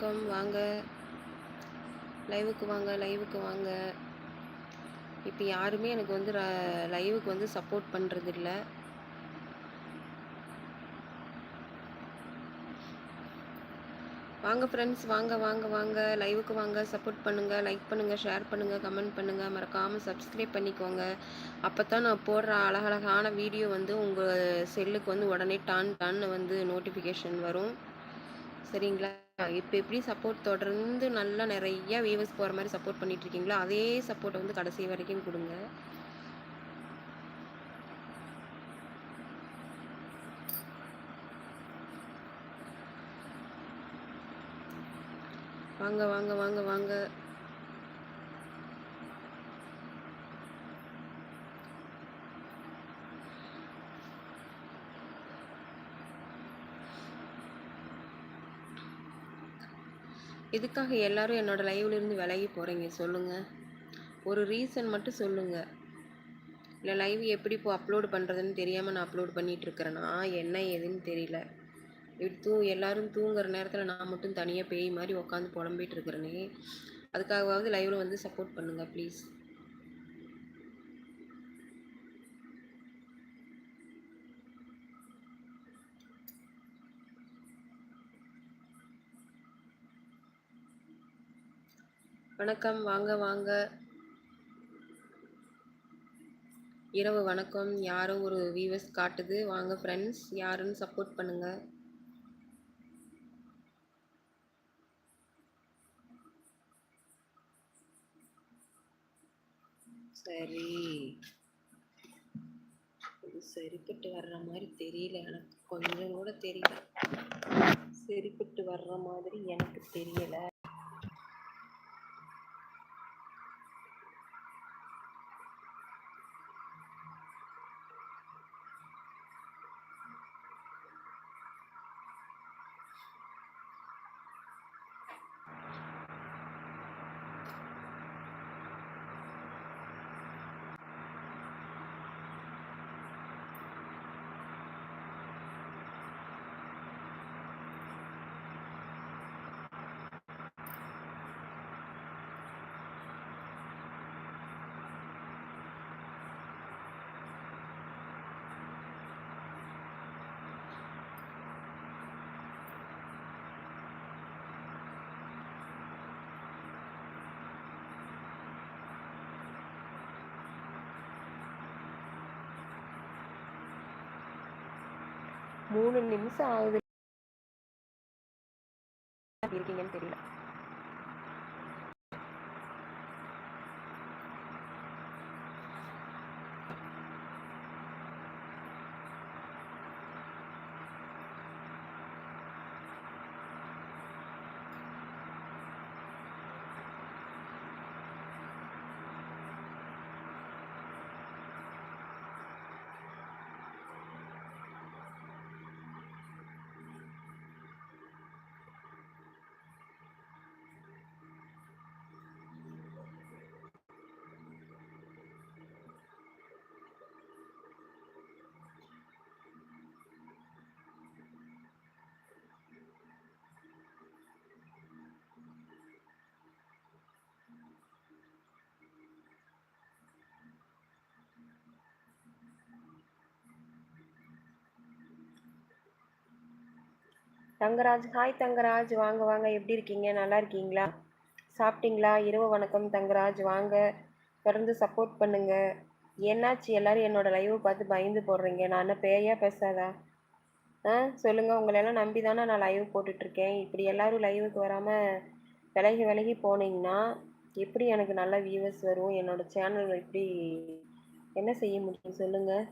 வணக்கம் வாங்க. லைவுக்கு வாங்க லைவுக்கு வாங்க. இப்போ யாருமே எனக்கு வந்து லைவுக்கு வந்து சப்போர்ட் பண்ணுறது இல்லை வாங்க ஃப்ரெண்ட்ஸ் வாங்க வாங்க வாங்க. லைவுக்கு வாங்க சப்போர்ட் பண்ணுங்கள் லைக் பண்ணுங்கள் ஷேர் பண்ணுங்கள் கமெண்ட் பண்ணுங்கள் மறக்காமல் சப்ஸ்கிரைப் பண்ணிக்கோங்க. அப்போ தான் நான் போடுற அழகழகான வீடியோ வந்து உங்கள் செல்லுக்கு வந்து உடனே டான் டான்னு வந்து நோட்டிஃபிகேஷன் வரும். சரிங்களா? இப்போ எப்படி சப்போர்ட் தொடர்ந்து நல்லா நிறையா வியூவர்ஸ் போகிற மாதிரி சப்போர்ட் பண்ணிகிட்ருக்கீங்களோ அதே சப்போர்ட்டை வந்து கடைசி வரைக்கும் கொடுங்க. வாங்க வாங்க வாங்க வாங்க. எதுக்காக எல்லாரும் என்னோட லைவ்லேருந்து விலகி போகிறீங்க சொல்லுங்கள் ஒரு ரீசன் மட்டும் சொல்லுங்கள் இல்லை லைவ் எப்படி இப்போ அப்லோடு பண்ணுறதுன்னு தெரியாமல் நான் அப்லோட் பண்ணிகிட்ருக்கிறேன்னா என்ன ஏதுன்னு தெரியல. இப்படி தூ எல்லோரும் தூங்குற நேரத்தில் நான் மட்டும் தனியாக பேய் மாதிரி உட்காந்து புலம்பிகிட்டு இருக்கிறேனே. அதுக்காகவாவது லைவில் வந்து சப்போர்ட் பண்ணுங்கள் ப்ளீஸ் வணக்கம் வாங்க வாங்க. இரவு வணக்கம். யாரோ ஒரு வியூவர்ஸ் காட்டுது. வாங்க ஃப்ரெண்ட்ஸ் யாருன்னு சப்போர்ட் பண்ணுங்க. சரி. இது சரிப்பட்டு வர்ற மாதிரி தெரியல. எனக்கு கொஞ்சம் கூட தெரியல. சரிப்பட்டு வர்ற மாதிரி எனக்கு தெரியல. மூணு நிமிஷம் ஆகுது. இருக்கீங்கன்னு தெரியல. தங்கராஜ் ஹாய் தங்கராஜ். வாங்க வாங்க. எப்படி இருக்கீங்க? நல்லா இருக்கீங்களா? சாப்பிட்டீங்களா? இரவு வணக்கம் தங்கராஜ். வாங்க. தொடர்ந்து சப்போர்ட் பண்ணுங்க. என்னாச்சு? எல்லாரும் என்னோட லைவை பார்த்து பயந்து போடுறீங்க. நான் பேயா பேசாதா? ஆ சொல்லுங்கள் உங்களெல்லாம் நம்பி தானே நான் லைவ் போட்டுட்ருக்கேன் இப்படி எல்லோரும் லைவுக்கு வராமல் விலகி விலகி போனீங்கன்னா எப்படி எனக்கு நல்ல வியூவர்ஸ் வரும்? என்னோடய சேனல் எப்படி என்ன செய்ய முடியும்? சொல்லுங்கள்